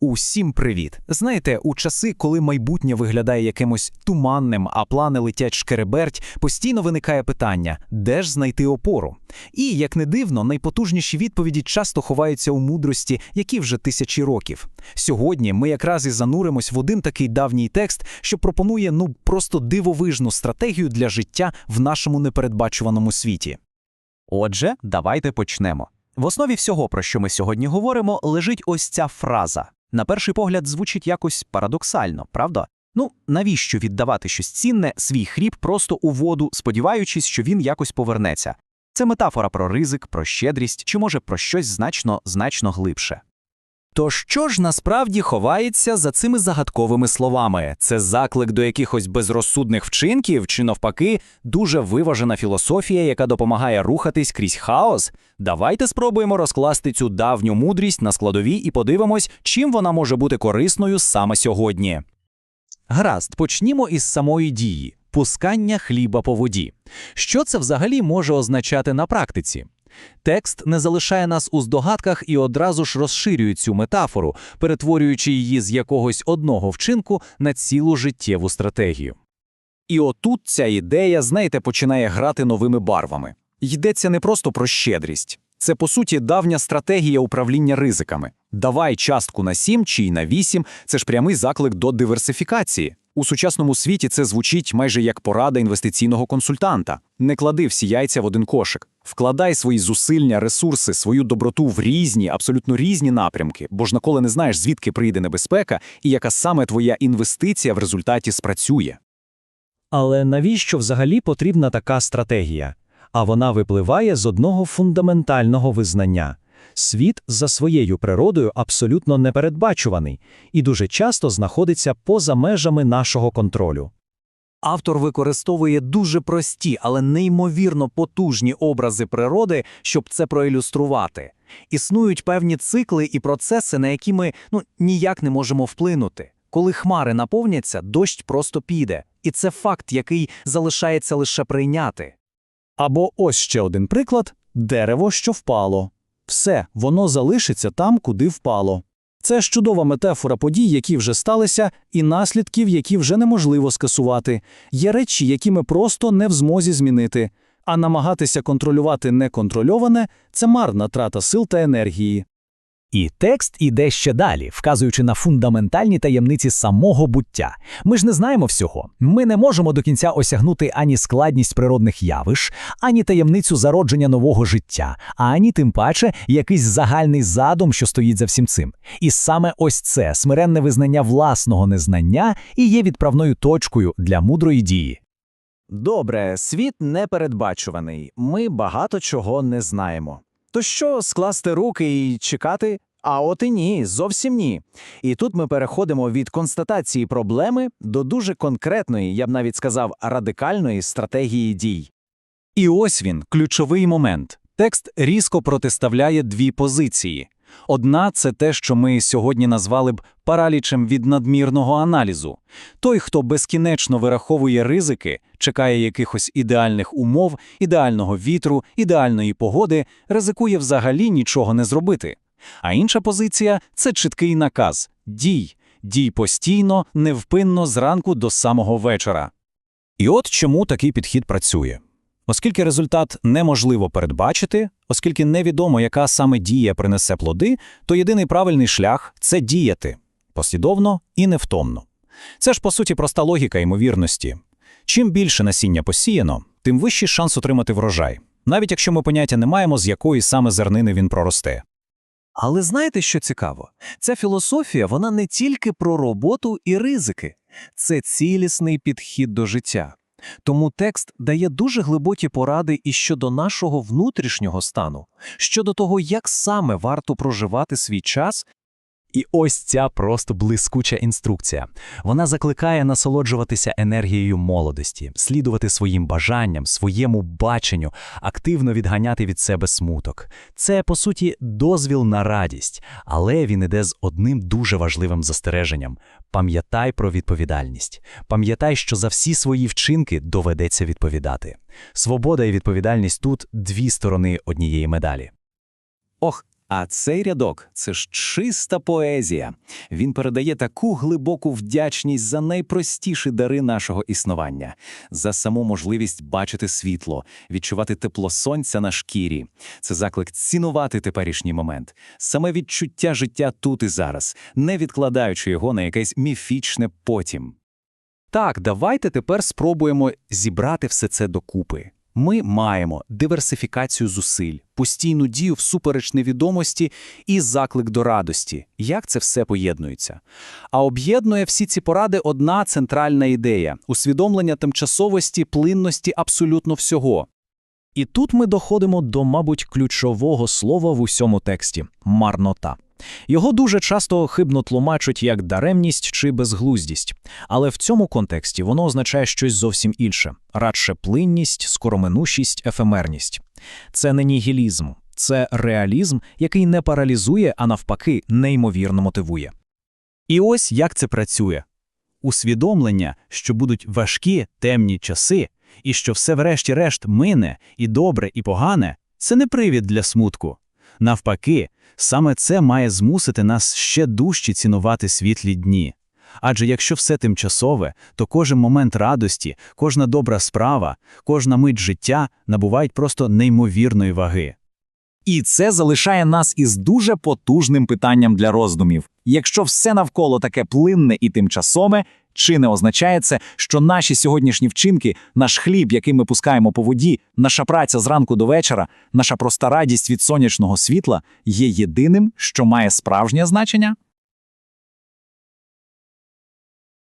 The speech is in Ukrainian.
Усім привіт! Знаєте, у часи, коли майбутнє виглядає якимось туманним, а плани летять шкереберть, постійно виникає питання, де ж знайти опору? І, як не дивно, найпотужніші відповіді часто ховаються у мудрості, які вже тисячі років. Сьогодні ми якраз і зануримось в один такий давній текст, що пропонує ну просто дивовижну стратегію для життя в нашому непередбачуваному світі. Отже, давайте почнемо. В основі всього, про що ми сьогодні говоримо, лежить ось ця фраза. На перший погляд звучить якось парадоксально, правда? Ну, навіщо віддавати щось цінне, свій хліб просто у воду, сподіваючись, що він якось повернеться? Це метафора про ризик, про щедрість чи може про щось значно, значно глибше. То що ж насправді ховається за цими загадковими словами? Це заклик до якихось безрозсудних вчинків, чи навпаки, дуже виважена філософія, яка допомагає рухатись крізь хаос? Давайте спробуємо розкласти цю давню мудрість на складові і подивимось, чим вона може бути корисною саме сьогодні. Гаразд, почнімо із самої дії пускання хліба по воді. Що це взагалі може означати на практиці? Текст не залишає нас у здогадках і одразу ж розширює цю метафору, перетворюючи її з якогось одного вчинку на цілу життєву стратегію. І отут ця ідея, знаєте, починає грати новими барвами. Йдеться не просто про щедрість. Це, по суті, давня стратегія управління ризиками. Давай частку на 7 чи й на 8 – це ж прямий заклик до диверсифікації. У сучасному світі це звучить майже як порада інвестиційного консультанта. Не клади всі яйця в один кошик. Вкладай свої зусилля, ресурси, свою доброту в різні, абсолютно різні напрямки, бо ж наколи не знаєш, звідки прийде небезпека і яка саме твоя інвестиція в результаті спрацює. Але навіщо взагалі потрібна така стратегія? А вона випливає з одного фундаментального визнання. Світ за своєю природою абсолютно непередбачуваний і дуже часто знаходиться поза межами нашого контролю. Автор використовує дуже прості, але неймовірно потужні образи природи, щоб це проілюструвати. Існують певні цикли і процеси, на які ми ну, ніяк не можемо вплинути. Коли хмари наповняться, дощ просто піде, і це факт, який залишається лише прийняти. Або ось ще один приклад дерево, що впало. Все, воно залишиться там, куди впало. Це ж чудова метафора подій, які вже сталися, і наслідків, які вже неможливо скасувати. Є речі, які ми просто не в змозі змінити. А намагатися контролювати неконтрольоване це марна трата сил та енергії. І текст іде ще далі, вказуючи на фундаментальні таємниці самого буття. Ми ж не знаємо всього. Ми не можемо до кінця осягнути ані складність природних явищ, ані таємницю зародження нового життя, ані тим паче якийсь загальний задум, що стоїть за всім цим. І саме ось це смиренне визнання власного незнання і є відправною точкою для мудрої дії. Добре, світ непередбачуваний, ми багато чого не знаємо. То що скласти руки і чекати? А от і ні, зовсім ні. І тут ми переходимо від констатації проблеми до дуже конкретної, я б навіть сказав, радикальної стратегії дій. І ось він, ключовий момент. Текст різко протиставляє дві позиції. Одна це те, що ми сьогодні назвали б паралічем від надмірного аналізу. Той, хто безкінечно вираховує ризики, чекає якихось ідеальних умов, ідеального вітру, ідеальної погоди, ризикує взагалі нічого не зробити. А інша позиція це чіткий наказ дій, дій постійно, невпинно зранку до самого вечора. І от чому такий підхід працює. Оскільки результат неможливо передбачити, оскільки невідомо, яка саме дія принесе плоди, то єдиний правильний шлях це діяти послідовно і невтомно. Це ж по суті проста логіка ймовірності. Чим більше насіння посіяно, тим вищий шанс отримати врожай, навіть якщо ми поняття не маємо, з якої саме зернини він проросте. Але знаєте, що цікаво? Ця філософія вона не тільки про роботу і ризики, це цілісний підхід до життя. Тому текст дає дуже глибокі поради і щодо нашого внутрішнього стану, щодо того, як саме варто проживати свій час. І ось ця просто блискуча інструкція. Вона закликає насолоджуватися енергією молодості, слідувати своїм бажанням, своєму баченню, активно відганяти від себе смуток. Це, по суті, дозвіл на радість, але він іде з одним дуже важливим застереженням: пам'ятай про відповідальність. Пам'ятай, що за всі свої вчинки доведеться відповідати. Свобода і відповідальність тут дві сторони однієї медалі. Ох, А цей рядок це ж чиста поезія. Він передає таку глибоку вдячність за найпростіші дари нашого існування, за саму можливість бачити світло, відчувати тепло сонця на шкірі. Це заклик цінувати теперішній момент, саме відчуття життя тут і зараз, не відкладаючи його на якесь міфічне потім. Так, давайте тепер спробуємо зібрати все це докупи. Ми маємо диверсифікацію зусиль, постійну дію всупереч невідомості і заклик до радості. Як це все поєднується? А об'єднує всі ці поради одна центральна ідея – усвідомлення тимчасовості, плинності абсолютно всього. І тут ми доходимо до, мабуть, ключового слова в усьому тексті марнота. Його дуже часто хибно тлумачать як даремність чи безглуздість, але в цьому контексті воно означає щось зовсім інше радше плинність, скороминущість, ефемерність. Це не нігілізм, це реалізм, який не паралізує, а навпаки, неймовірно мотивує. І ось як це працює. Усвідомлення, що будуть важкі, темні часи, і що все врешті-решт мине, і добре, і погане, це не привід для смутку. Навпаки, саме це має змусити нас ще дужче цінувати світлі дні. Адже якщо все тимчасове, то кожен момент радості, кожна добра справа, кожна мить життя набувають просто неймовірної ваги. І це залишає нас із дуже потужним питанням для роздумів. Якщо все навколо таке плинне і тимчасове, чи не означає це, що наші сьогоднішні вчинки, наш хліб, який ми пускаємо по воді, наша праця зранку до вечора, наша проста радість від сонячного світла є єдиним, що має справжнє значення?